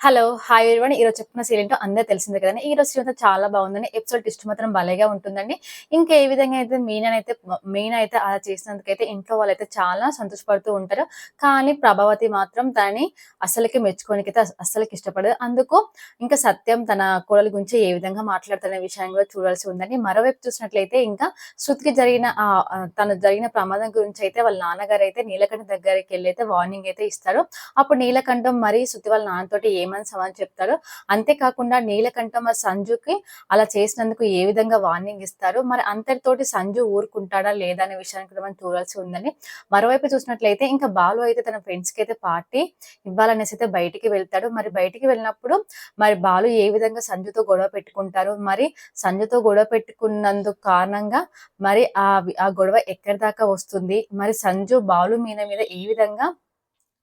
Hello hi everyone ఈరోజు చెప్పిన serial ఏంటో అందరూ తెలిసిందే కదండి. ఈ రోజు సీరియల్ చాలా బాగుందండి. ఎపిసోడ్ ట్విస్ట్ మాత్రం భలేగా ఉంటుందండి. ఇంకా ఏ విధంగా అయితే మీనా అయితే మీనా అయితే అలా చేసినందుకైతే ఇంట్లో వాళ్ళైతే చాలా సంతోషపడుతూ ఉంటారు. కానీ ప్రభావతి మాత్రం దాన్ని అసలుకి మెచ్చుకోనికి అయితే అస్సలకి ఇష్టపడదు. అందుకు ఇంకా సత్యం తన కోడల గురించి ఏ విధంగా మాట్లాడుతున్న విషయం కూడా చూడాల్సి ఉందండి. మరోవైపు చూసినట్లయితే ఇంకా శృతికి జరిగిన ఆ తను జరిగిన ప్రమాదం గురించి అయితే వాళ్ళ నాన్నగారు అయితే నీలకంఠ దగ్గరికి వెళ్ళి అయితే వార్నింగ్ అయితే ఇస్తారు. అప్పుడు నీలకంఠం మరి శృతి వాళ్ళ నాన్నతోటి ఏమని సమాధానం చెప్తారు? అంతేకాకుండా నీలకంఠం ఆ సంజుకి అలా చేసినందుకు ఏ విధంగా వార్నింగ్ ఇస్తారు? మరి అంతటితోటి సంజు ఊరుకుంటాడా లేదా అనే విషయాన్ని కూడా మనం చూడాల్సి ఉందని మరోవైపు చూసినట్లయితే ఇంకా బాలు అయితే తన ఫ్రెండ్స్కి అయితే పార్టీ ఇవ్వాలనేసి అయితే బయటికి వెళ్తాడు. మరి బయటికి వెళ్ళినప్పుడు మరి బాలు ఏ విధంగా సంజుతో గొడవ పెట్టుకుంటారు? మరి సంజుతో గొడవ పెట్టుకున్నందుకు కారణంగా మరి ఆ ఆ గొడవ ఎక్కడి దాకా వస్తుంది? మరి సంజు బాలు మీన మీద ఏ విధంగా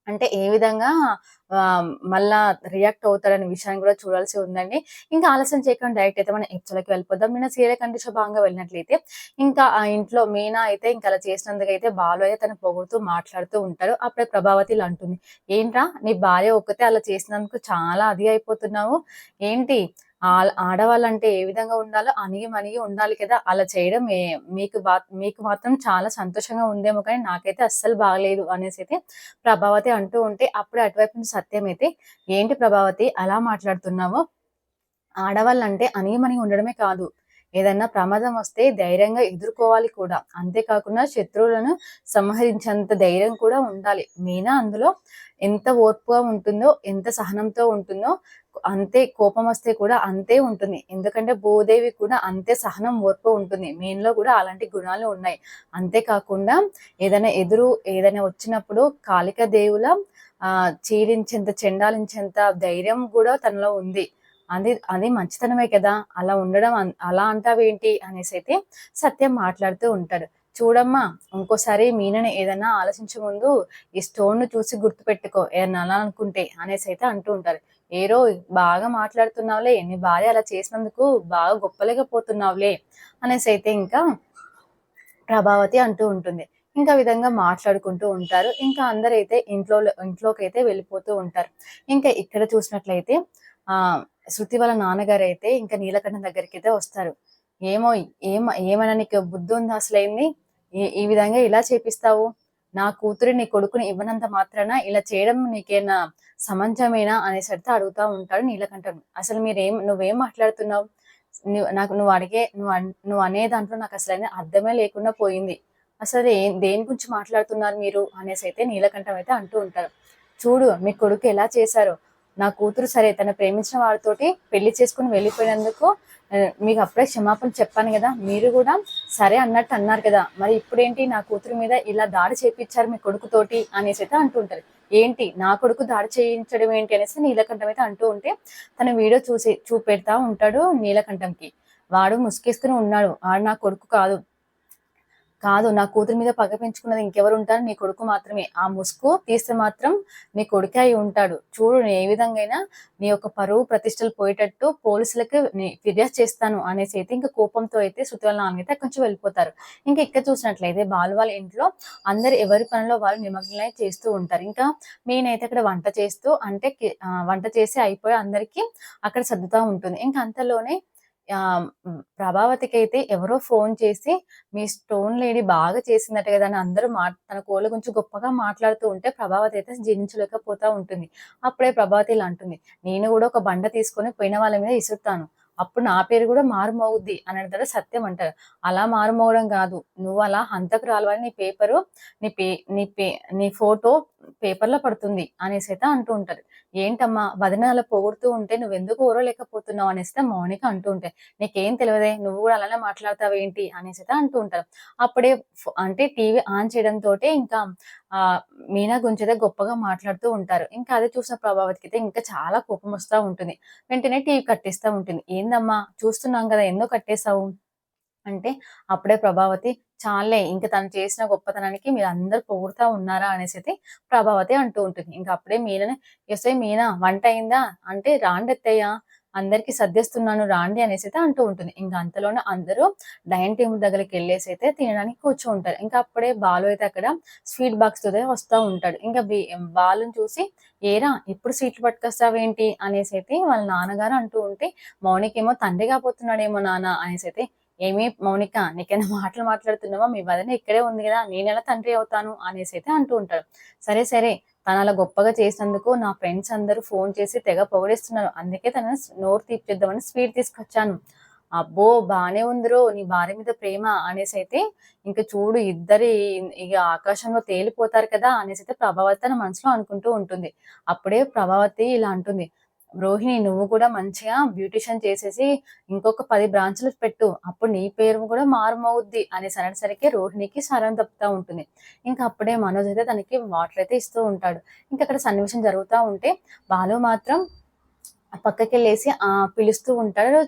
అంటే ఏ విధంగా మళ్ళా రియాక్ట్ అవుతాడనే విషయాన్ని కూడా చూడాల్సి ఉందండి. ఇంకా ఆలస్యం చేయకుండా డైరెక్ట్ అయితే మనం ఎపిసోడ్కి వెళ్ళిపోదాం. నేను సీరియల్ కండిషన్ భాగంగా వెళ్ళినట్లయితే ఇంకా ఆ ఇంట్లో మీనా అయితే ఇంకా అలా చేసినందుకు అయితే బాలు అయితే తను పొగుడుతూ మాట్లాడుతూ ఉంటారు అప్పుడే ప్రభావతి ఇలా అంటుంది. ఏంట్రా నీ భార్య ఒక్కతే అలా చేసినందుకు చాలా అది అయిపోతున్నావు. ఏంటి? ఆడవాళ్ళంటే ఏ విధంగా ఉండాలో అనిగి మనిగి ఉండాలి కదా. అలా చేయడం మీకు బా మీకు మాత్రం చాలా సంతోషంగా ఉందేమో కానీ నాకైతే అస్సలు బాగలేదు అనేసి అయితే ప్రభావతి అంటూ ఉంటే అప్పుడే అటువైపు నుంచి సత్యం అయితే ఏంటి ప్రభావతి అలా మాట్లాడుతున్నావు? ఆడవాళ్ళంటే అనిగి ఉండడమే కాదు. ఏదన్నా ప్రమాదం వస్తే ధైర్యంగా ఎదుర్కోవాలి కూడా. అంతేకాకుండా శత్రువులను సంహరించేంత ధైర్యం కూడా ఉండాలి. మీనా అందులో ఎంత ఓర్పుగా ఉంటుందో ఎంత సహనంతో ఉంటుందో అంతే కోపం వస్తే కూడా అంతే ఉంటుంది. ఎందుకంటే భూదేవి కూడా అంతే సహనం ఓర్పు ఉంటుంది. మీన్లో కూడా అలాంటి గుణాలు ఉన్నాయి. అంతేకాకుండా ఏదైనా ఎదురు ఏదైనా వచ్చినప్పుడు కాళిక దేవుల ఆ చీలించేంత చెండాలించేంత ధైర్యం కూడా తనలో ఉంది. అది అది మంచితనమే కదా. అలా ఉండడం అలా అంటావేంటి అనేసి అయితే సత్యం మాట్లాడుతూ ఉంటాడు. చూడమ్మా ఇంకోసారి మీనని ఏదైనా ఆలోచించే ముందు ఈ స్టోన్ను చూసి గుర్తుపెట్టుకో. ఏదన్నా అలా అనుకుంటే అనేసి అయితే అంటూ ఉంటారు ఏరో బాగా మాట్లాడుతున్నావులే నీ భార్య అలా చేసినందుకు బాగా గొప్పలేకపోతున్నావులే అనేసి అయితే ఇంకా ప్రభావతి అంటూ ఉంటుంది. ఇంకా విధంగా మాట్లాడుకుంటూ ఉంటారు. ఇంకా అందరైతే ఇంట్లో ఇంట్లోకి అయితే వెళ్ళిపోతూ ఉంటారు. ఇంకా ఇక్కడ చూసినట్లయితే ఆ శృతి వాళ్ళ నాన్నగారు అయితే ఇంకా నీలకంఠం దగ్గరికి అయితే వస్తారు. ఏమో ఏమ ఏమైనా నీకు బుద్ధి ఉంది అసలైంది? ఈ విధంగా ఇలా చేపిస్తావు? నా కూతురి నీ కొడుకుని ఇవ్వనంత మాత్రాన ఇలా చేయడం నీకేనా సమంజమేనా అనేసి అయితే అడుగుతా ఉంటాడు నీలకంఠం అసలు మీరేం నువ్వేం మాట్లాడుతున్నావు? నాకు నువ్వు అడిగే నువ్వు నువ్వు అనే దాంట్లో నాకు అసలు అర్థమే లేకుండా పోయింది. అసలు దేని గురించి మాట్లాడుతున్నారు మీరు అనేసి అయితే నీలకంఠం అయితే అంటూ ఉంటారు. చూడు మీ కొడుకు ఎలా చేశారు. నా కూతురు సరే తను ప్రేమించిన వాడితోటి పెళ్ళి చేసుకుని వెళ్ళిపోయినందుకు మీకు అప్పుడే క్షమాపణ చెప్పాను కదా మీరు కూడా సరే అన్నట్టు అన్నారు కదా మరి ఇప్పుడేంటి నా కూతురు మీద ఇలా దాడి చేపించారు మీ కొడుకుతోటి అనేసి అయితే అంటుంటారు ఏంటి నా కొడుకు దాడి చేయించడం ఏంటి అనేసి నీలకంఠం అయితే అంటూ ఉంటే తన వీడియో చూసి చూపెడతా ఉంటాడు నీలకంఠంకి. వాడు ముసుకేసుకుని ఉన్నాడు వాడు నా కొడుకు కాదు కాదు నా కూతురు మీద పగ పెంచుకున్నది ఇంకెవరు ఉంటారు? నీ కొడుకు మాత్రమే. ఆ ముసుగు తీస్తే మాత్రం నీ కొడుకే అయి ఉంటాడు. చూడు నేను ఏ విధంగా నీ యొక్క పరువు ప్రతిష్టలు పోయేటట్టు పోలీసులకు ఫిర్యాదు చేస్తాను అనేసి అయితే ఇంకా కోపంతో అయితే శృతి వాళ్ళ అక్కడి కొంచెం వెళ్ళిపోతారు. ఇంకా ఇక్కడ చూసినట్లయితే బాలు వాళ్ళ ఇంట్లో అందరు ఎవరి పనిలో వాళ్ళు నిమగ్నమై చేస్తూ ఉంటారు. ఇంకా నేనైతే అక్కడ వంట చేస్తూ అంటే వంట చేసి అయిపోయి అందరికి అక్కడ సర్దుతూ ఉంటుంది. ఇంకా అంతలోనే ప్రభావతికి అయితే ఎవరో ఫోన్ చేసి మీ స్టోన్ లేడీ బాగా చేసిందట కదా అని అందరూ మా తన కోళ్ళ గురించి గొప్పగా మాట్లాడుతూ ఉంటే ప్రభావతి అయితే జీర్ణించలేకపోతా ఉంటుంది. అప్పుడే ప్రభావతి ఇలా అంటుంది. నేను కూడా ఒక బండ తీసుకొని పోయిన వాళ్ళ మీద ఇసురుతాను. అప్పుడు నా పేరు కూడా మారుమోగుద్ది అని అంటారు సత్యం అంటారు. అలా మారుమోగడం కాదు. నువ్వు అలా హంతకు రాలని నీ పేపరు నీ పే నీ పే నీ ఫోటో పేపర్లో పడుతుంది అనేసి అయితే అంటూ ఉంటారు. ఏంటమ్మా? వదిన అలా పొగుడుతూ ఉంటే నువ్వు ఎందుకు ఊరలేకపోతున్నావు అనేసి మౌనిక అంటూ ఉంటాయి నీకేం తెలియదే? నువ్వు కూడా అలానే మాట్లాడతావు ఏంటి అనేసి అయితే అంటూ ఉంటారు. అప్పుడే అంటే టీవీ ఆన్ చేయడం తోటే ఇంకా మీనా గురించి గొప్పగా మాట్లాడుతూ ఉంటారు. ఇంకా అదే చూసిన ప్రభావతికి అయితే ఇంకా చాలా కోపం వస్తూ ఉంటుంది. వెంటనే టీవీ కట్టేస్తూ ఉంటుంది. ఏందమ్మా చూస్తున్నాం కదా ఎందుకు కట్టేశావు? అంటే అప్పుడే ప్రభావతి చాలే ఇంకా తను చేసిన గొప్పతనానికి మీరు అందరు పొగుడుతా ఉన్నారా? అనేసి అయితే ప్రభావతి అంటూ ఉంటుంది. ఇంకా అప్పుడే మీననే ఎస్ఐ మీనా వంట అయిందా? అంటే రాండెత్తయ్యా అందరికి సర్దేస్తున్నాను రాండి అనేసి అయితే అంటూ ఉంటుంది. ఇంకా అంతలోనే అందరూ డైనింగ్ టేబుల్ దగ్గరికి వెళ్ళేసి అయితే తినడానికి కూర్చో ఉంటారు. ఇంకా అప్పుడే బాలు అయితే అక్కడ స్వీట్ బాక్స్తో వస్తూ ఉంటాడు. ఇంకా బాలుని చూసి ఏరా ఇప్పుడు స్వీట్లు పట్టుకొస్తావేంటి? అనేసి అయితే వాళ్ళ నాన్నగారు అంటూ ఉంటే మౌనికేమో తండ్రి కాబోతున్నాడేమో నాన్న అనేసి అయితే ఏమి మౌనిక నీకైనా మాటలు మాట్లాడుతున్నావా? మీ వదిన ఇక్కడే ఉంది కదా నేను ఎలా తండ్రి అవుతాను? అనేసి అయితే అంటూ ఉంటాడు. సరే సరే తన అలా గొప్పగా చేసినందుకు నా ఫ్రెండ్స్ అందరూ ఫోన్ చేసి తెగ పొగడేస్తున్నారు. అందుకే తన నోరు తీర్చిద్దామని స్వీట్ తీసుకొచ్చాను. అబ్బో బానే ఉందిరో నీ భార్య మీద ప్రేమ అనేసి అయితే ఇంకా చూడు ఇద్దరి ఇక ఆకాశంలో తేలిపోతారు కదా అనేసి అయితే ప్రభావతి తన మనసులో అనుకుంటూ ఉంటుంది. అప్పుడే ప్రభావతి ఇలా అంటుంది. రోహిణి నువ్వు కూడా మంచిగా బ్యూటిషియన్ చేసేసి ఇంకొక పది బ్రాంచ్లు పెట్టు. అప్పుడు నీ పేరు కూడా మారుమవుద్ది అనేసి అనేసరికి రోహిణికి సరం తప్పుతూ ఉంటుంది. ఇంకా అప్పుడే మనోజ్ అయితే తనకి వాటర్ అయితే ఇస్తూ ఉంటాడు. ఇంకా అక్కడ సన్నివేశం జరుగుతూ ఉంటే బాలు మాత్రం పక్కకి వెళ్ళేసి ఆ పిలుస్తూ ఉంటాడు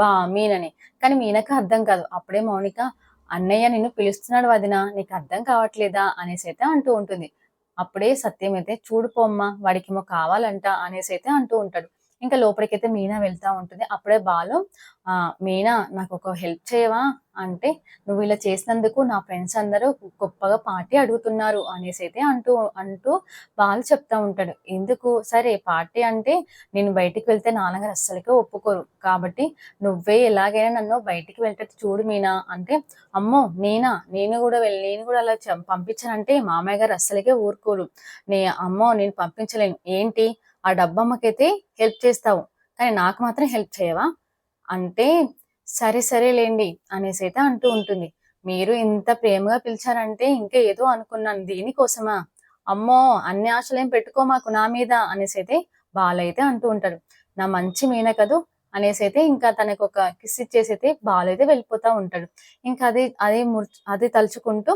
బా మీనని. కానీ మీనకు అర్థం కాదు. అప్పుడే మౌనిక అన్నయ్య నిన్ను పిలుస్తున్నాడు వదిన. నీకు అర్థం కావట్లేదా? అనేసి అయితే అంటూ ఉంటుంది. అప్పుడే సత్యం అయితే చూడు పోమ్మ వాడికేమో కావాలంట అనేసి అయితే అంటూ ఉంటాడు. ఇంకా లోపలికైతే మీనా వెళ్తూ ఉంటుంది. అప్పుడే బాలు మీనా నాకు ఒక హెల్ప్ చేయవా? అంటే నువ్వు ఇలా చేసినందుకు నా ఫ్రెండ్స్ అందరూ గొప్పగా పార్టీ అడుగుతున్నారు అనేసి అయితే అంటూ అంటూ బాలు చెప్తా ఉంటాడు. ఎందుకు? సరే పార్టీ అంటే నేను బయటికి వెళ్తే నాన్నగారు అస్సలకే ఒప్పుకోరు. కాబట్టి నువ్వే ఎలాగైనా నన్ను బయటికి వెళ్ళేటట్టు చూడు మీనా అంటే అమ్మో నేనా? నేను కూడా వెళ్ళి నేను కూడా అలా పంపించానంటే మామయ్య గారు అస్సలకే ఊరుకోరు. నే అమ్మో నేను పంపించలేను. ఏంటి? ఆ డబ్బమ్మకైతే హెల్ప్ చేస్తావు కానీ నాకు మాత్రం హెల్ప్ చేయవా? అంటే సరే సరేలేండి అనేసి అయితే అంటూ ఉంటుంది. మీరు ఇంత ప్రేమగా పిలిచారంటే ఇంకా ఏదో అనుకున్నాను దీనికోసమా? అమ్మో అన్ని ఆశలేం పెట్టుకో మాకు నా మీద అనేసి అయితే బాలైతే అంటూ ఉంటాడు నా మంచి మీన కదూ అనేసి అయితే ఇంకా తనకు ఒక కిస్ ఇచ్చేసి అయితే బాలైతే వెళ్ళిపోతా ఉంటాడు. ఇంకా అది అదే అది తలుచుకుంటూ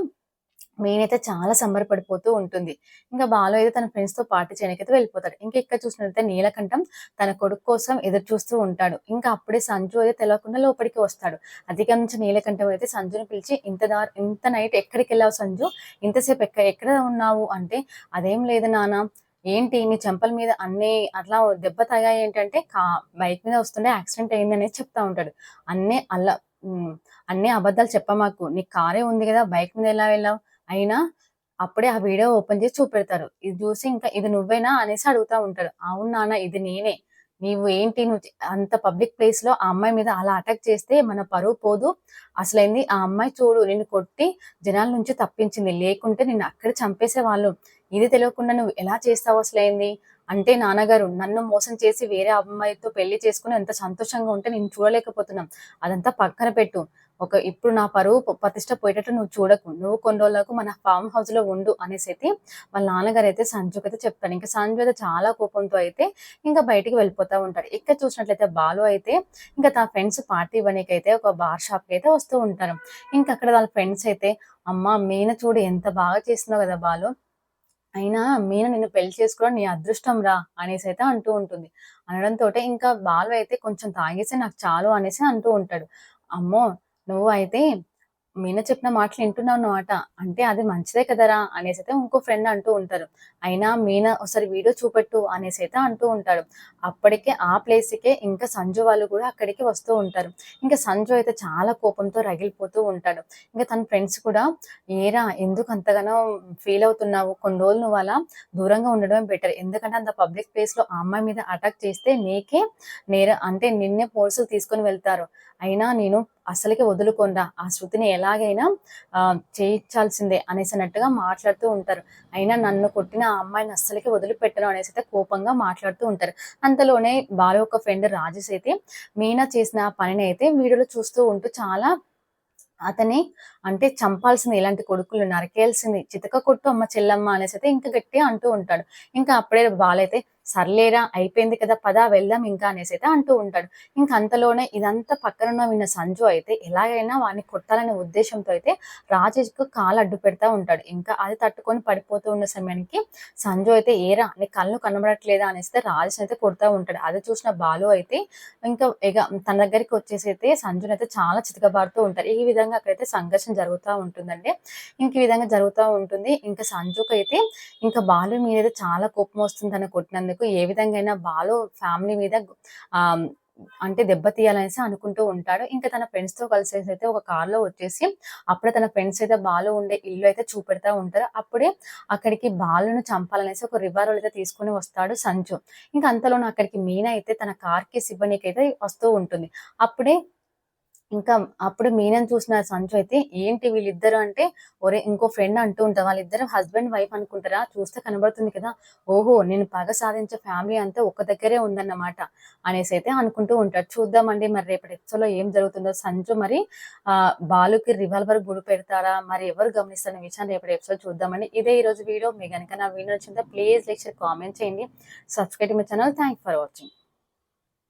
అయితే చాలా సంబరపడిపోతూ ఉంటుంది. ఇంకా బాలు అయితే తన ఫ్రెండ్స్తో పార్టీ చేయడానికి వెళ్ళిపోతాడు. ఇంకా ఇక్కడ చూసినట్లయితే నీలకంఠం తన కొడుకు కోసం ఎదురు చూస్తూ ఉంటాడు. ఇంకా అప్పుడే సంజు అయితే తెలియకుండా లోపలికి వస్తాడు. అధిక నుంచి నీలకంఠం అయితే సంజుని పిలిచి ఇంత దారి ఇంత నైట్ ఎక్కడికి వెళ్ళావు సంజు? ఇంతసేపు ఎక్కడ ఎక్కడ ఉన్నావు? అంటే అదేం లేదు నాన్న ఏంటి నీ చెంపల మీద అన్ని అట్లా దెబ్బ తగా ఏంటంటే కా బైక్ మీద వస్తుండే యాక్సిడెంట్ అయింది అనేది చెప్తా ఉంటాడు. అన్నీ అల్ల అన్ని అబద్ధాలు చెప్పమాకు. నీ కారే ఉంది కదా బైక్ మీద ఎలా వెళ్ళావు? అయినా అప్పుడే ఆ వీడియో ఓపెన్ చేసి చూపెడతారు. ఇది చూసి ఇంకా ఇది నువ్వేనా అనేసి అడుగుతా ఉంటారు. అవును నాన్న ఇది నేనే. నీవు ఏంటి? నువ్వు అంత పబ్లిక్ ప్లేస్లో ఆ అమ్మాయి మీద అలా అటాక్ చేస్తే మన పరువు పోదు. అసలైంది? ఆ అమ్మాయి చూడు నిన్ను కొట్టి జనాల నుంచి తప్పించింది. లేకుంటే నిన్ను అక్కడ చంపేసే వాళ్ళు ఇది తెలియకుండా నువ్వు ఎలా చేస్తావు అసలైంది? అంటే నాన్నగారు నన్ను మోసం చేసి వేరే అమ్మాయితో పెళ్ళి చేసుకుని ఎంత సంతోషంగా ఉంటే నేను చూడలేకపోతున్నాం. అదంతా పక్కన పెట్టు. ఒక ఇప్పుడు నా పరువు ప్రతిష్ట పోయేటట్టు నువ్వు చూడకు. నువ్వు కొన్ని రోజులకు మన ఫామ్ హౌస్లో ఉండు అనేసి అయితే వాళ్ళ నాన్నగారు అయితే సంజుకి అయితే చెప్తాను ఇంకా సంజు అయితే చాలా కోపంతో అయితే ఇంకా బయటికి వెళ్ళిపోతా ఉంటాడు. ఇక్కడ చూసినట్లయితే బాలు అయితే ఇంకా తన ఫ్రెండ్స్ పార్టీ ఇవ్వడానికి అయితే ఒక బార్ షాప్కి అయితే వస్తూ ఉంటారు. ఇంకా అక్కడ వాళ్ళ ఫ్రెండ్స్ అయితే అమ్మ మీన చూడు ఎంత బాగా చేస్తున్నావు కదా బాలు. అయినా మీన నిన్ను పెళ్ళి చేసుకోవడం నీ అదృష్టం రా అనేసి అయితే అంటూ ఉంటుంది. అనడంతో ఇంకా బాలు అయితే కొంచెం తాగేసి నాకు చాలు అనేసి అంటూ ఉంటాడు. అమ్మో నువ్వు అయితే మీన చెప్పిన మాటలు వింటున్నావు అన్నమాట. అంటే అది మంచిదే కదరా అనేసి అయితే ఇంకో ఫ్రెండ్ అంటూ ఉంటారు. అయినా మీన ఒకసారి వీడియో చూపెట్టు అనేసి అయితే అంటూ ఉంటాడు అప్పటికే ఆ ప్లేస్కే ఇంకా సంజు వాళ్ళు కూడా అక్కడికి వస్తూ ఉంటారు. ఇంకా సంజు అయితే చాలా కోపంతో రగిలిపోతూ ఉంటాడు. ఇంకా తన ఫ్రెండ్స్ కూడా ఏరా ఎందుకు అంతగానో ఫీల్ అవుతున్నావు? కొన్ని రోజులు నువ్వు అలా దూరంగా ఉండడమే బెటర్ ఎందుకంటే అంత పబ్లిక్ ప్లేస్లో ఆ అమ్మాయి మీద అటాక్ చేస్తే నీకే నేర అంటే నిన్నే పోలీసులు తీసుకొని వెళ్తారు. అయినా నేను అసలుకి వదులుకోనరా. ఆ శృతిని ఎలాగైనా చేయించాల్సిందే అనేసినట్టుగా మాట్లాడుతూ ఉంటారు. అయినా నన్ను కొట్టిన ఆ అమ్మాయిని అస్సలకి వదిలిపెట్టను అనేసి అయితే కోపంగా మాట్లాడుతూ ఉంటారు. అంతలోనే బాల ఒక ఫ్రెండ్ రాజేష్ అయితే మీనా చేసిన పనిని అయితే వీడియోలో చూస్తూ ఉంటూ చాలా అతని అంటే చంపాల్సింది ఇలాంటి కొడుకులు నరికేయాల్సింది చితక కొట్టు అమ్మ చెల్లమ్మ అనేసి అయితే ఇంకా గట్టిగా అంటూ ఉంటాడు. ఇంకా అప్పుడే బాలైతే సర్లేరా అయిపోయింది కదా పదా వెళ్దాం ఇంకా అనేసి అయితే అంటూ ఉంటాడు. ఇంకా అంతలోనే ఇదంతా పక్కన విన్న సంజు అయితే ఎలాగైనా వాడిని కొట్టాలనే ఉద్దేశంతో అయితే రాజేష్కు కాలు అడ్డు పెడతా ఉంటాడు. ఇంకా అది తట్టుకొని పడిపోతూ ఉన్న సమయానికి సంజు అయితే ఏరా నీ కళ్ళు కనబడట్లేదా? అనేసి రాజేష్ అయితే కొడతా ఉంటాడు. అది చూసిన బాలు అయితే ఇంకా ఇక తన దగ్గరికి వచ్చేసి అయితే సంజుని అయితే చాలా చితకబారుతూ ఉంటారు. ఈ విధంగా అక్కడైతే సంఘర్షణ కాన్వర్సేషన్ జరుగుతూ ఉంటుందండి. ఇంక ఈ విధంగా జరుగుతూ ఉంటుంది. ఇంకా సంజుకు అయితే ఇంకా బాలు మీద అయితే చాలా కోపం వస్తుంది తను కొట్టినందుకు. ఏ విధంగా అయినా బాలు ఫ్యామిలీ మీద అంటే దెబ్బ తీయాలనేసి అనుకుంటూ ఉంటాడు. ఇంకా తన ఫ్రెండ్స్తో కలిసి అయితే ఒక కార్లో వచ్చేసి అప్పుడే తన ఫ్రెండ్స్ అయితే బాలు ఉండే ఇల్లు అయితే చూపెడతా ఉంటారు. అప్పుడే అక్కడికి బాలును చంపాలనేసి ఒక రివాల్వర్ అయితే తీసుకుని వస్తాడు సంజు. ఇంకా అంతలోనే అక్కడికి మీనా అయితే తన కార్కి సిబ్బనికి అయితే వస్తూ ఉంటుంది. అప్పుడే ఇంకా అప్పుడు మీనని చూసిన సంచు అయితే ఏంటి వీళ్ళిద్దరు అంటే ఒరే ఇంకో ఫ్రెండ్ అంటూ ఉంటా వాళ్ళిద్దరు హస్బెండ్ వైఫ్ అనుకుంటారా? చూస్తే కనబడుతుంది కదా. ఓహో నేను పగ సాధించే ఫ్యామిలీ అంతా ఒక దగ్గరే ఉందన్నమాట అనేసి అయితే అనుకుంటూ ఉంటాడు. చూద్దామండి మరి రేపటి ఎపిసోడ్లో ఏం జరుగుతుందో. సంజు మరి ఆ బాలుకి రివాల్వర్ గుడి పెడతారా? మరి ఎవరు గమనిస్తున్న విషయాన్ని రేపటి ఎపిసోడ్ చూద్దామండి. ఇదే ఈ రోజు వీడియో. మీ కనుక నా వీడియో నచ్చిందో ప్లీజ్ లెక్చర్ కామెంట్ చేయండి. Subscribe my channel thank for watching